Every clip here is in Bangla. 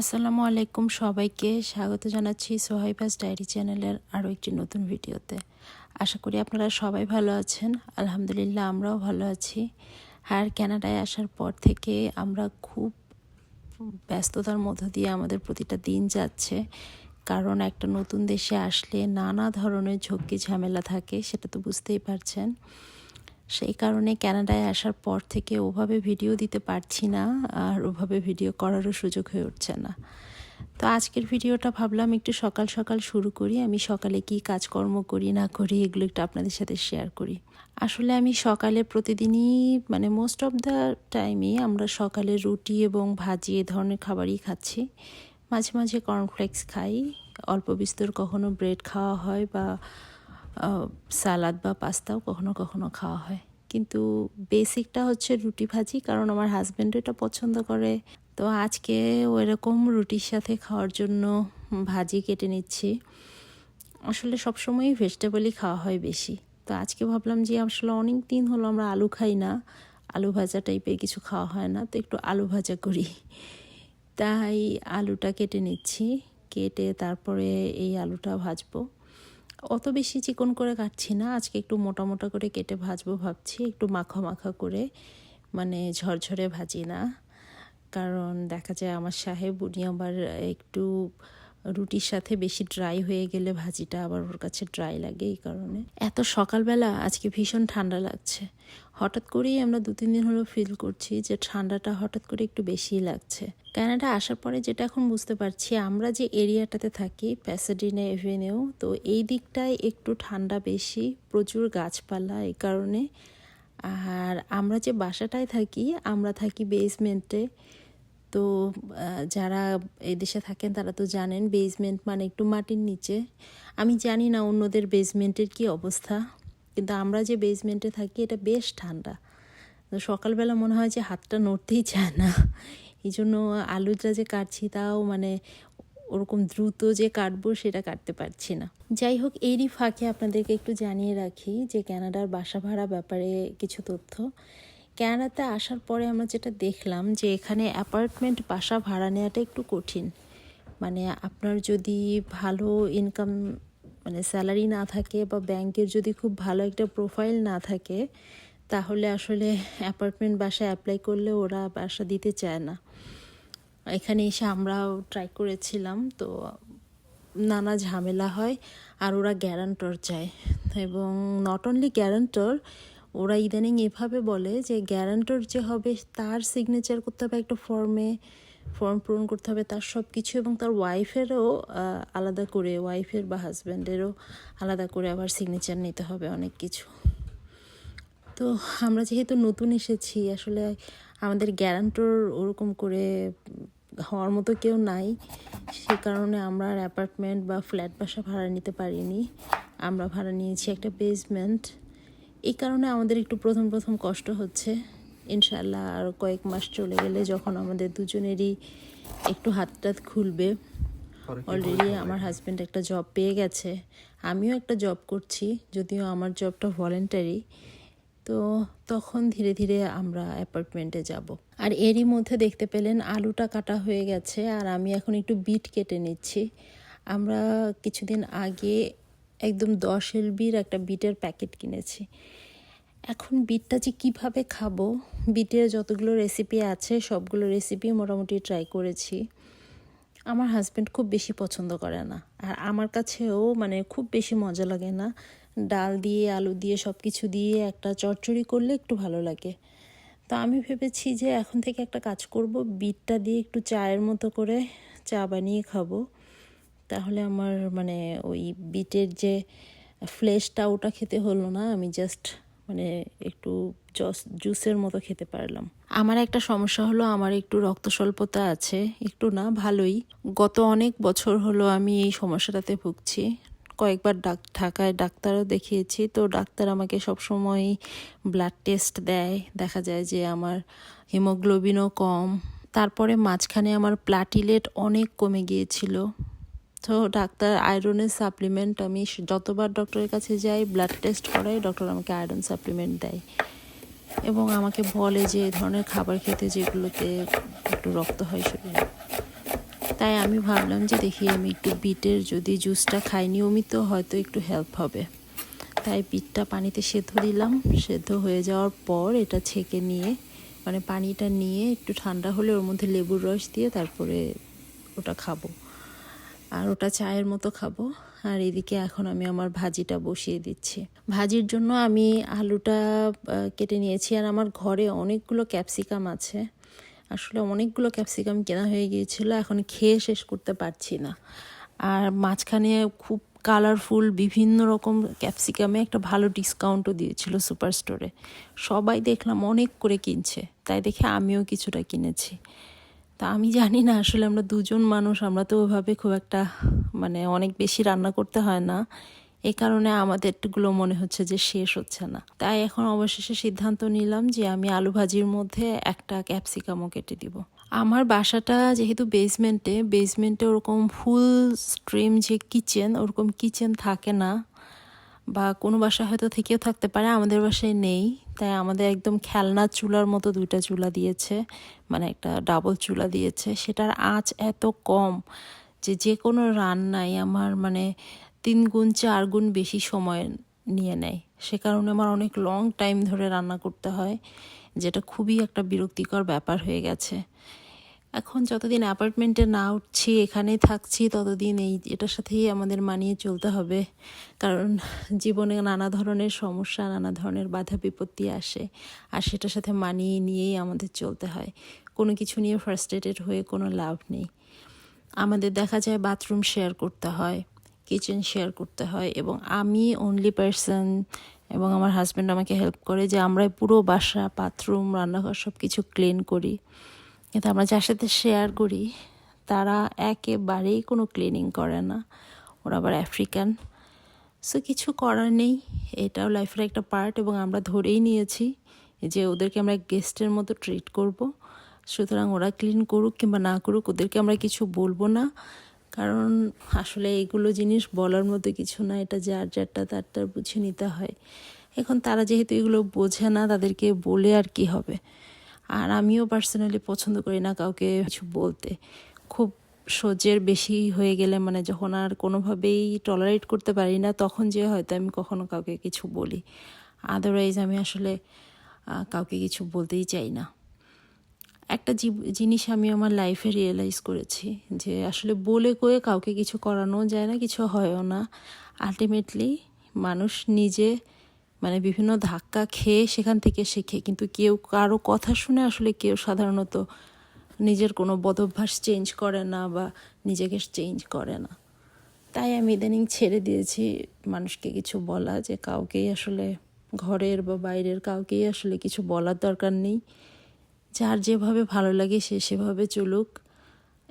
আসসালামু আলাইকুম সবাইকে। স্বাগত জানাচ্ছি সোহাইবাস ডায়েরি চ্যানেলের আরও একটি নতুন ভিডিওতে। আশা করি আপনারা সবাই ভালো আছেন। আলহামদুলিল্লাহ আমরাও ভালো আছি। আর ক্যানাডায় আসার পর থেকে আমরা খুব ব্যস্ততার মধ্য দিয়ে আমাদের প্রতিটা দিন যাচ্ছে। কারণ একটা নতুন দেশে আসলে নানা ধরনের ঝক্কি ঝামেলা থাকে, সেটা তো বুঝতেই পারছেন। সেই কারণে ক্যানাডায় আসার পর থেকে ওভাবে ভিডিও দিতে পারছি না, আর ওভাবে ভিডিও করারও সুযোগ হয়ে উঠছে না। তো আজকের ভিডিওটা ভাবলাম একটু সকাল সকাল শুরু করি, আমি সকালে কি কাজকর্ম করি, না করি, এগুলো একটু আপনাদের সাথে শেয়ার করি। আসলে আমি সকালে প্রতিদিনই মানে মোস্ট অফ দ্য টাইমে আমরা সকালে রুটি এবং ভাজি এ ধরনের খাবারই খাচ্ছি। মাঝে মাঝে কর্নফ্লেক্স খাই, অল্প বিস্তর কখনো ব্রেড খাওয়া হয় বা সালাদ বা পাস্তাও কখনো কখনো খাওয়া হয়। কিন্তু বেসিকটা হচ্ছে রুটি ভাজি, কারণ আমার হাজব্যান্ড এটা পছন্দ করে। তো আজকে ওইরকম রুটির সাথে খাওয়ার জন্য ভাজি কেটে নিচ্ছি। আসলে সবসময়ই ভেজিটেবলই খাওয়া হয় বেশি। তো আজকে ভাবলাম যে আসলে অনেক দিন হলো আমরা আলু খাই না, আলু ভাজা টাইপের কিছু খাওয়া হয় না, তো একটু আলু ভাজা করি। তাই আলুটা কেটে নিচ্ছি, কেটে তারপরে এই আলুটা ভাজবো। অত বেশি চিকন করে কাটছি না। আজকে একটু মোটা মোটা করে কেটে ভাজবো ভাবছি। একটু মাখা মাখা করে মানে ঝরঝরে ভাজি না। কারণ দেখা যায় আমার সাহেব, উনি আবার একটু রুটির সাথে বেশি ড্রাই হয়ে গেলে ভাজিটা আবার ওর কাছে ড্রাই লাগে এই কারণে। এত সকালবেলা আজকে ভীষণ ঠান্ডা লাগছে। হঠাৎ করেই আমরা দু, তিন দিন হলো ফিল করছি যে ঠান্ডাটা হঠাৎ করে একটু বেশিই লাগছে। কানাডা আসার পরে যেটা এখন বুঝতে পারছি, আমরা যে এরিয়াটাতে থাকি প্যাসাডিনা এভিনিউ তো এই দিকটায় একটু ঠান্ডা বেশি, প্রচুর গাছপালা এই কারণে। আর আমরা যে বাসাটায় থাকি, আমরা থাকি বেসমেন্টে তো যারা এই দেশে থাকেন তারা তো জানেন বেসমেন্ট মানে একটু মাটির নিচে। আমি জানি না অন্যদের বেসমেন্টের কি অবস্থা, কিন্তু আমরা যে বেসমেন্টে থাকি এটা বেশ ঠান্ডা। সকালবেলা মনে হয় যে হাতটা নড়তেই চায় না। এই জন্য আলুটা যে কাটছি তাও মানে ওরকম দ্রুত যে কাটবো সেটা কাটতে পারছি না। যাই হোক, এরই ফাঁকে আপনাদেরকে একটু জানিয়ে রাখি যে ক্যানাডার বাসা ভাড়া ব্যাপারে কিছু তথ্য। ক্যানাডাতে আসার পরে আমরা যেটা দেখলাম যে এখানে অ্যাপার্টমেন্ট বাসা ভাড়া নেওয়াটা একটু কঠিন। মানে আপনার যদি ভালো ইনকাম মানে স্যালারি না থাকে বা ব্যাংকের যদি খুব ভালো একটা প্রোফাইল না থাকে, তাহলে আসলে অ্যাপার্টমেন্ট বাসা অ্যাপ্লাই করলে ওরা বাসা দিতে চায় না। এখানে এসে আমরাও ট্রাই করেছিলাম, তো নানা ঝামেলা হয় আর ওরা গ্যারান্টর চায়। এবং নট অনলি গ্যারান্টর ওরা ইদানিং এভাবে বলে যে গ্যারান্টর যে হবে তার সিগনেচার করতে হবে একটা ফর্মে ফর্ম পূরণ করতে হবে তার সব কিছু এবং তার ওয়াইফেরও আলাদা করে ওয়াইফের বা হাজব্যান্ডেরও আলাদা করে আবার সিগনেচার নিতে হবে অনেক কিছু। তো আমরা যেহেতু নতুন এসেছি, আসলে আমাদের গ্যারান্টর ওরকম করে হওয়ার মতো কেউ নাই। সে কারণে আমরা আর অ্যাপার্টমেন্ট বা ফ্ল্যাট বাসা ভাড়া নিতে পারিনি। আমরা ভাড়া নিয়েছি একটা বেসমেন্ট এই কারণে আমাদের একটু প্রথম প্রথম কষ্ট হচ্ছে। ইনশাল্লাহ আর কয়েক মাস চলে গেলে যখন আমাদের দুজনেরই একটু হাত টাত খুলবে অলরেডি আমার হাজব্যান্ড একটা জব পেয়ে গেছে। আমিও একটা জব করছি যদিও আমার জবটা ভলেন্টারি তো তখন ধীরে ধীরে আমরা অ্যাপার্টমেন্টে যাব। আর এরই মধ্যে দেখতে পেলেন আলুটা কাটা হয়ে গেছে আর আমি এখন একটু বিট কেটে নিচ্ছি। আমরা কিছুদিন আগে একদম দশ এলবির একটা বিটের প্যাকেট কিনেছি। এখন বিটটা যে কীভাবে খাব? বিটের যতগুলো রেসিপি আছে, সবগুলো রেসিপি মোটামুটি ট্রাই করেছি। আমার হাজব্যান্ড খুব বেশি পছন্দ করে না। আর আমার কাছেও মানে খুব বেশি মজা লাগে না। ডাল দিয়ে, আলু দিয়ে সব কিছু দিয়ে একটা চচ্চড়ি করলে একটু ভালো লাগে। তো আমি ভেবেছি যে এখন থেকে একটা কাজ করব, বিটটা দিয়ে একটু চায়ের মতো করে চা বানিয়ে খাব। তাহলে আমার মানে ওই বিটের যে ফ্লেশটা ওটা খেতে হলো না, আমি জাস্ট মানে একটু জস, জুসের মতো খেতে পারলাম। আমার একটা সমস্যা হলো, আমার একটু রক্ত স্বল্পতা আছে, একটু না, ভালোই। গত অনেক বছর হলো আমি এই সমস্যাটাতে ভুগছি। কয়েকবার ডাক, ঢাকায় ডাক্তারও দেখিয়েছি, তো ডাক্তার আমাকে সবসময় ব্লাড টেস্ট দেয়। দেখা যায় যে আমার হিমোগ্লোবিনও কম। তারপরে মাঝখানে আমার প্লাটিলেট অনেক কমে গিয়েছিল। তো ডাক্তার আয়রনের সাপ্লিমেন্ট আমি যতবার ডক্টরের কাছে যাই ব্লাড টেস্ট করাই ডক্টর আমাকে আয়রন সাপ্লিমেন্ট দেয়। এবং আমাকে বলে যে এই ধরনের খাবার খেতে যেগুলোতে একটু রক্ত হয় শরীরে। তাই আমি ভাবলাম যে, দেখি আমি একটু বিটের যদি জুসটা খাই, নিয়মিত হয়তো একটু হেল্প হবে। তাই বিটটা পানিতে সেদ্ধ দিলাম। সেদ্ধ হয়ে যাওয়ার পর এটা ছেঁকে নিয়ে মানে পানিটা নিয়ে একটু ঠান্ডা হলে ওর মধ্যে লেবুর রস দিয়ে তারপরে ওটা খাব। আর ওটা চায়ের মতো খাব। আর এদিকে এখন আমি আমার ভাজিটা বসিয়ে দিচ্ছি। ভাজির জন্য আমি আলুটা কেটে নিয়েছি। আর আমার ঘরে অনেকগুলো ক্যাপসিকাম আছে। আসলে অনেকগুলো ক্যাপসিকাম কেনা হয়ে গিয়েছিল, এখন খেয়ে শেষ করতে পারছি না। আর মাঝখানে খুব কালারফুল বিভিন্ন রকম ক্যাপসিকামে একটা ভালো ডিসকাউন্টও দিয়েছিল সুপার স্টোরে সবাই দেখলাম অনেক করে কিনছে, তাই দেখে আমিও কিছুটা কিনেছি। তা আমি জানি না, আসলে আমরা দুজন মানুষ, আমরা তো ওভাবে খুব একটা মানে অনেক বেশি রান্না করতে হয় না। এ কারণে আমাদেরগুলো মনে হচ্ছে যে শেষ হচ্ছে না। তাই এখন অবশেষে সিদ্ধান্ত নিলাম যে আমি আলু ভাজির মধ্যে একটা ক্যাপসিকামও কেটে দিব। আমার বাসাটা যেহেতু বেসমেন্টে বেসমেন্টে ওরকম ফুল স্ট্রিম যে কিচেন ওরকম কিচেন থাকে না। বা কোনো বাসা হয়তো থেকেও থাকতে পারে, আমাদের বাসায় নেই। তাই আমাদের একদম খেলনা চুলার মতো দুইটা চুলা দিয়েছে মানে একটা ডাবল চুলা দিয়েছে। সেটার আঁচ এত কম যে যে কোনো রান্নাই আমার মানে তিন গুণ, চার গুণ বেশি সময় নিয়ে নেয়। সে কারণে আমার অনেক লং টাইম ধরে রান্না করতে হয়, যেটা খুবই একটা বিরক্তিকর ব্যাপার হয়ে গেছে। এখন যতদিন অ্যাপার্টমেন্টে না উঠছি, এখানেই থাকছি, ততদিন এই এটার সাথেই আমাদের মানিয়ে চলতে হবে। কারণ জীবনে নানা ধরনের সমস্যা, নানা ধরনের বাধা বিপত্তি আসে আর সেটার সাথে মানিয়ে নিয়েই আমাদের চলতে হয়। কোনো কিছু নিয়ে ফার্স্ট্রেটেড হয়ে কোনো লাভ নেই। আমাদের দেখা যায় বাথরুম শেয়ার করতে হয় কিচেন শেয়ার করতে হয় এবং আমি অনলি পার্সন এবং আমার হাজব্যান্ড আমাকে হেল্প করে যে আমরা পুরো বাসা বাথরুম রান্নাঘর সব কিছু ক্লিন করি। কিন্তু আমরা যার সাথে শেয়ার করি, তারা একেবারেই কোনো ক্লিনিং করে না। ওরা আবার আফ্রিকান সো কিছু করার নেই। এটাও লাইফের একটা পার্ট এবং আমরা ধরেই নিয়েছি যে ওদেরকে আমরা গেস্টের মতো ট্রিট করব। সুতরাং ওরা ক্লিন করুক কিংবা না করুক, ওদেরকে আমরা কিছু বলব না। কারণ আসলে এইগুলো জিনিস বলার মতো কিছু না, এটা যার যারটা তার তার বুঝে নিতে হয়। এখন তারা যেহেতু এগুলো বোঝে না, তাদেরকে বলে আর কি হবে? আর আমিও পার্সোনালি পছন্দ করি না কাউকে কিছু বলতে। খুব সহ্যের বেশি হয়ে গেলে মানে যখন আর কোনোভাবেই টলারেট করতে পারি না, তখন যে হয়তো আমি কখনো কাউকে কিছু বলি। আদারওয়াইজ আমি আসলে কাউকে কিছু বলতেই চাই না। একটা জিনিস আমি আমার লাইফে রিয়েলাইজ করেছি যে আসলে বলে কয়ে কাউকে কিছু করানো যায় না, কিছু হয়ও না। আলটিমেটলি মানুষ নিজে মানে বিভিন্ন ধাক্কা খেয়ে সেখান থেকে শেখে। কিন্তু কেউ কারও কথা শুনে আসলে কেউ সাধারণত নিজের কোনো বদভ্যাস চেঞ্জ করে না বা নিজেকে চেঞ্জ করে না। তাই আমি ইদানিং ছেড়ে দিয়েছি মানুষকে কিছু বলা যে কাউকেই আসলে ঘরের বা বাইরের কাউকেই আসলে কিছু বলার দরকার নেই। যার যেভাবে ভালো লাগে সে সেভাবে চলুক।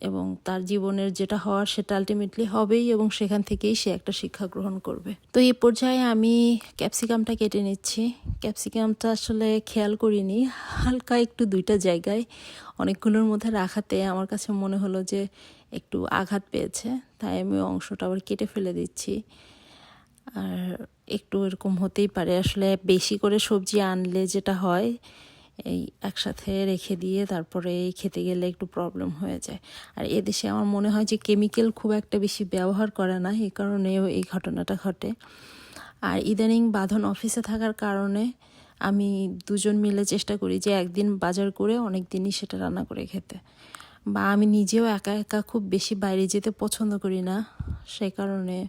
এবং তার জীবনের যেটা হওয়ার সেটা আলটিমেটলি হবেই এবং সেখান থেকেই সে একটা শিক্ষা গ্রহণ করবে। তো এই পর্যায়ে আমি ক্যাপসিকামটা কেটে নিচ্ছি। ক্যাপসিকামটা আসলে খেয়াল করিনি। হালকা একটু দুইটা জায়গায় অনেকগুলোর মধ্যে রাখাতে আমার কাছে মনে হলো যে একটু আঘাত পেয়েছে, তাই আমি অংশটা আবার কেটে ফেলে দিচ্ছি। আর একটু এরকম হতেই পারে। আসলে বেশি করে সবজি আনলে যেটা হয় এই একসাথে রেখে দিয়ে তারপরে খেতে গেলে একটু প্রবলেম হয়ে যায়। আর এদেশে আমার মনে হয় যে কেমিক্যাল খুব একটা বেশি ব্যবহার করে না এই কারণেও এই ঘটনাটা ঘটে। আর ইদানিং বাঁধন অফিসে থাকার কারণে আমি দুজন মিলে চেষ্টা করি যে একদিন বাজার করে অনেক দিনই সেটা রান্না করে খেতে। বা আমি নিজেও একা একা খুব বেশি বাইরে যেতে পছন্দ করি না, সে কারণে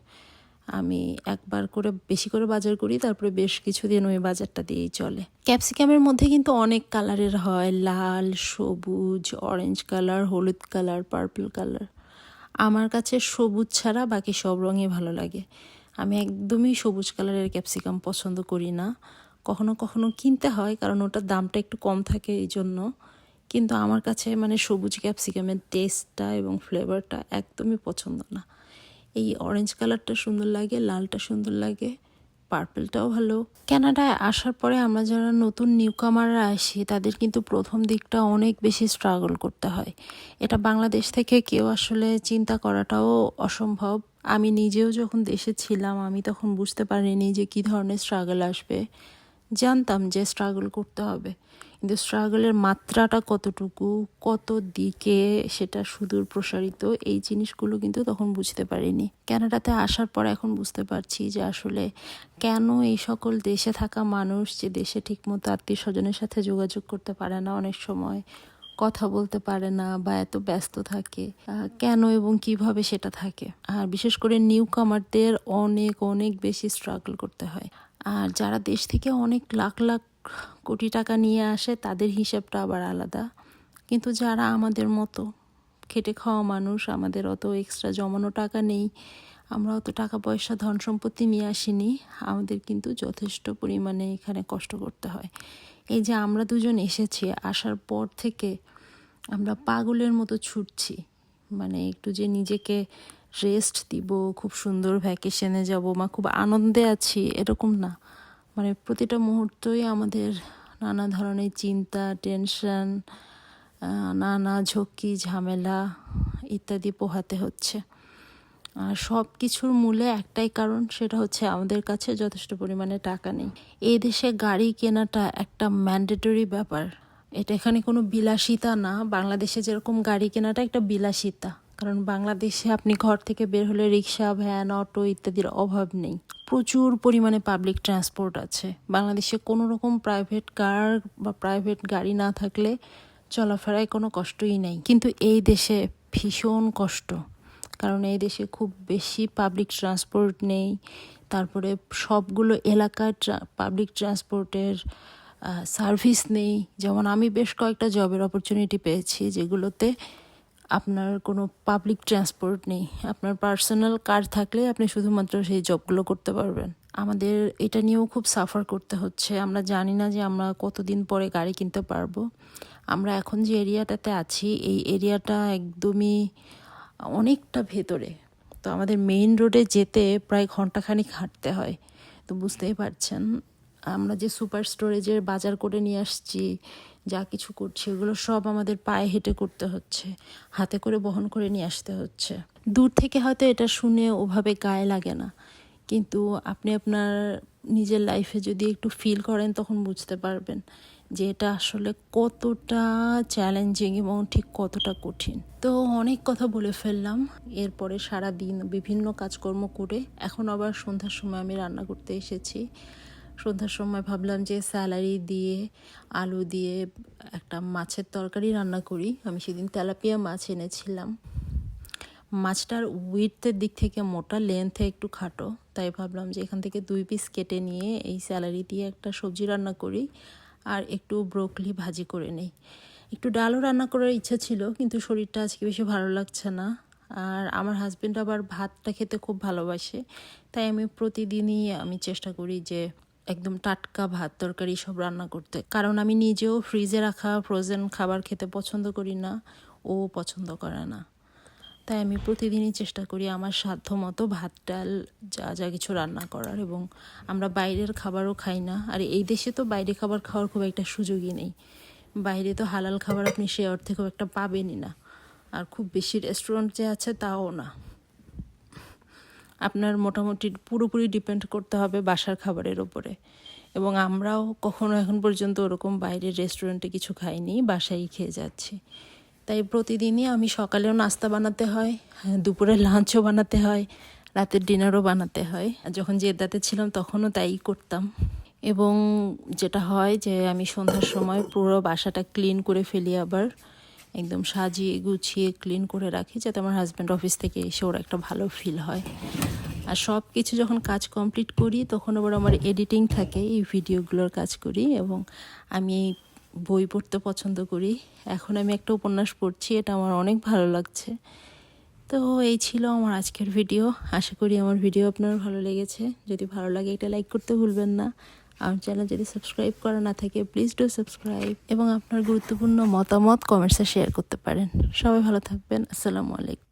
আমি একবার করে বেশি করে বাজার করি, তারপরে বেশ কিছুদিন ওই বাজারটা দিয়েই চলে। ক্যাপসিকামের মধ্যে কিন্তু অনেক কালারের হয়, লাল, সবুজ অরেঞ্জ কালার হলুদ কালার পার্পল কালার আমার কাছে সবুজ ছাড়া বাকি সব রঙই ভালো লাগে। আমি একদমই সবুজ কালারের ক্যাপসিকাম পছন্দ করি না। কখনো কখনো কিনতে হয়, কারণ ওটার দামটা একটু কম থাকে এই জন্য কিন্তু আমার কাছে মানে সবুজ ক্যাপসিকামের টেস্টটা এবং ফ্লেভারটা একদমই পছন্দ না। এই অরেঞ্জ কালারটা সুন্দর লাগে, লালটা সুন্দর লাগে পার্পেলটাও ভালো। কানাডায় আসার পরে আমরা যারা নতুন নিউকামাররা আসি, তাদের কিন্তু প্রথম দিকটা অনেক বেশি স্ট্রাগল করতে হয়। এটা বাংলাদেশ থেকে কেউ আসলে চিন্তা করাটাও অসম্ভব। আমি নিজেও যখন দেশে ছিলাম, আমি তখন বুঝতে পারিনি যে কী ধরনের স্ট্রাগল আসবে। জানতাম যে স্ট্রাগল করতে হবে। কিন্তু স্ট্রাগলের মাত্রাটা কতটুকু, কত দিকে সেটা সুদূর প্রসারিত, এই জিনিসগুলো কিন্তু তখন বুঝতে পারিনি। ক্যানাডাতে আসার পর এখন বুঝতে পারছি যে আসলে কেন এই সকল দেশে থাকা মানুষ যে দেশে ঠিকমতো আত্মীয় স্বজনের সাথে যোগাযোগ করতে পারে না, অনেক সময় কথা বলতে পারে না বা এত ব্যস্ত থাকে কেন এবং কীভাবে সেটা থাকে। আর বিশেষ করে নিউ কামারদের অনেক অনেক বেশি স্ট্রাগল করতে হয়। আর যারা দেশ থেকে অনেক লাখ লাখ কোটি টাকা নিয়ে আসে, তাদের হিসাবটা আবার আলাদা। কিন্তু যারা আমাদের মতো খেটে খাওয়া মানুষ, আমাদের অত এক্সট্রা জমানো টাকা নেই, আমরা অত টাকা পয়সা, ধন সম্পত্তি নিয়ে আসিনি, আমাদের কিন্তু যথেষ্ট পরিমাণে এখানে কষ্ট করতে হয়। এই যে আমরা দুজন এসেছি, আসার পর থেকে আমরা পাগলের মতো ছুটছি। মানে একটু যে নিজেকে রেস্ট দিব, খুব সুন্দর ভ্যাকেশনে যাব, মা খুব আনন্দে আছি, এরকম না। মানে প্রতিটা মুহূর্তই আমাদের নানা ধরনের চিন্তা টেনশন নানা ঝক্কি, ঝামেলা ইত্যাদি পোহাতে হচ্ছে। আর সব কিছুর মূলে একটাই কারণ, সেটা হচ্ছে আমাদের কাছে যথেষ্ট পরিমাণে টাকা নেই। এই দেশে গাড়ি কেনাটা একটা ম্যান্ডেটরি ব্যাপার। এটা এখানে কোনো বিলাসিতা না। বাংলাদেশে যেরকম গাড়ি কেনাটা একটা বিলাসিতা। কারণ বাংলাদেশে আপনি ঘর থেকে বের হলে রিক্সা, ভ্যান, অটো ইত্যাদির অভাব নেই। প্রচুর পরিমাণে পাবলিক ট্রান্সপোর্ট আছে। বাংলাদেশে কোনো রকম প্রাইভেট কার বা প্রাইভেট গাড়ি না থাকলে চলাফেরায় কোনো কষ্টই নেই। কিন্তু এই দেশে ভীষণ কষ্ট। কারণ এই দেশে খুব বেশি পাবলিক ট্রান্সপোর্ট নেই। তারপরে সবগুলো এলাকার পাবলিক ট্রান্সপোর্টের সার্ভিস নেই। যেমন আমি বেশ কয়েকটা জবের অপরচুনিটি পেয়েছি, যেগুলোতে আপনার কোনো পাবলিক ট্রান্সপোর্ট নেই। আপনার পার্সোনাল কার থাকলে আপনি শুধুমাত্র সেই জবগুলো করতে পারবেন। আমাদের এটা নিয়েও খুব সাফার করতে হচ্ছে। আমরা জানি না যে আমরা কতদিন পরে গাড়ি কিনতে পারব। আমরা এখন যে এরিয়াটাতে আছি, এই এরিয়াটা একদমই অনেকটা ভেতরে। তো আমাদের মেইন রোডে যেতে প্রায় ঘন্টাখানিক হাঁটতে হয়। তো বুঝতেই পারছেন, আমরা যে সুপার স্টোরেজের বাজার করে নিয়ে আসছি যা কিছু করছি ওগুলো সব আমাদের পায়ে হেঁটে করতে হচ্ছে, হাতে করে বহন করে নিয়ে আসতে হচ্ছে। দূর থেকে হয়তো এটা শুনে ওভাবে গায়ে লাগে না, কিন্তু আপনি আপনার নিজের লাইফে যদি একটু ফিল করেন, তখন বুঝতে পারবেন যে এটা আসলে কতটা চ্যালেঞ্জিং এবং ঠিক কতটা কঠিন। তো অনেক কথা বলে ফেললাম, এরপরে সারা দিন বিভিন্ন কাজকর্ম করে এখন আবার সন্ধ্যার সময় আমি রান্না করতে এসেছি। সন্ধ্যার সময় ভাবলাম যে স্যালারি দিয়ে, আলু দিয়ে একটা মাছের তরকারি রান্না করি। আমি সেদিন তেলাপিয়া মাছ এনেছিলাম। মাছটার উইথের দিক থেকে মোটা লেন্থে একটু খাটো। তাই ভাবলাম যে এখান থেকে দুই পিস কেটে নিয়ে এই স্যালারি দিয়ে একটা সবজি রান্না করি আর একটু ব্রোকলি ভাজি করে নেই। একটু ডালও রান্না করার ইচ্ছা ছিল, কিন্তু শরীরটা আজকে বেশি ভালো লাগছে না। আর আমার হাজব্যান্ড আবার ভাতটা খেতে খুব ভালোবাসে। তাই আমি প্রতিদিনই আমি চেষ্টা করি যে একদম টাটকা ভাত তরকারি সব রান্না করতে। কারণ আমি নিজেও ফ্রিজে রাখা ফ্রোজেন খাবার খেতে পছন্দ করি না, ও পছন্দ করে না। তাই আমি প্রতিদিনই চেষ্টা করি আমার সাধ্য মতো ভাত, ডাল, যা যা কিছু রান্না করার এবং আমরা বাইরের খাবারও খাই না। আর এই দেশে তো বাইরে খাবার খাওয়ার খুব একটা সুযোগই নেই। বাইরে তো হালাল খাবার আপনি সে অর্থে খুব একটা পাবেনই না। আর খুব বেশি রেস্টুরেন্ট যে আছে তাও না। আপনার মোটামুটি পুরোপুরি ডিপেন্ড করতে হবে বাসার খাবারের ওপরে এবং আমরাও কখনো এখন পর্যন্ত ওরকম বাইরের রেস্টুরেন্টে কিছু খাইনি বাসায় খেয়ে যাচ্ছি। তাই প্রতিদিনই আমি সকালেও নাস্তা বানাতে হয়, দুপুরে লাঞ্চও বানাতে হয়, রাতের ডিনারও বানাতে হয়। যখন জেদ্দাতে ছিলাম তখনও তাই করতাম। এবং যেটা হয় যে আমি সন্ধ্যার সময় পুরো বাসাটা ক্লিন করে ফেলি আবার। একদম সাজিয়ে গুছিয়ে ক্লিন করে রাখি যাতে আমার হাজব্যান্ড অফিস থেকে এসে ওর একটা ভালো ফিল হয়। আর সব কিছু যখন কাজ কমপ্লিট করি, তখন আবার আমার এডিটিং থাকে, এই ভিডিওগুলোর কাজ করি এবং আমি বই পড়তে পছন্দ করি। এখন আমি একটা উপন্যাস পড়ছি, এটা আমার অনেক ভালো লাগছে। তো এই ছিল আমার আজকের ভিডিও আশা করি আমার ভিডিও আপনার ভালো লেগেছে। যদি ভালো লাগে এটা লাইক করতে ভুলবেন না। আমার চ্যানেল যদি সাবস্ক্রাইব করা না থাকে প্লিজ ডু সাবস্ক্রাইব এবং আপনার গুরুত্বপূর্ণ মতামত কমেন্টসে শেয়ার করতে পারেন। সবাই ভালো থাকবেন। আসসালামু আলাইকুম।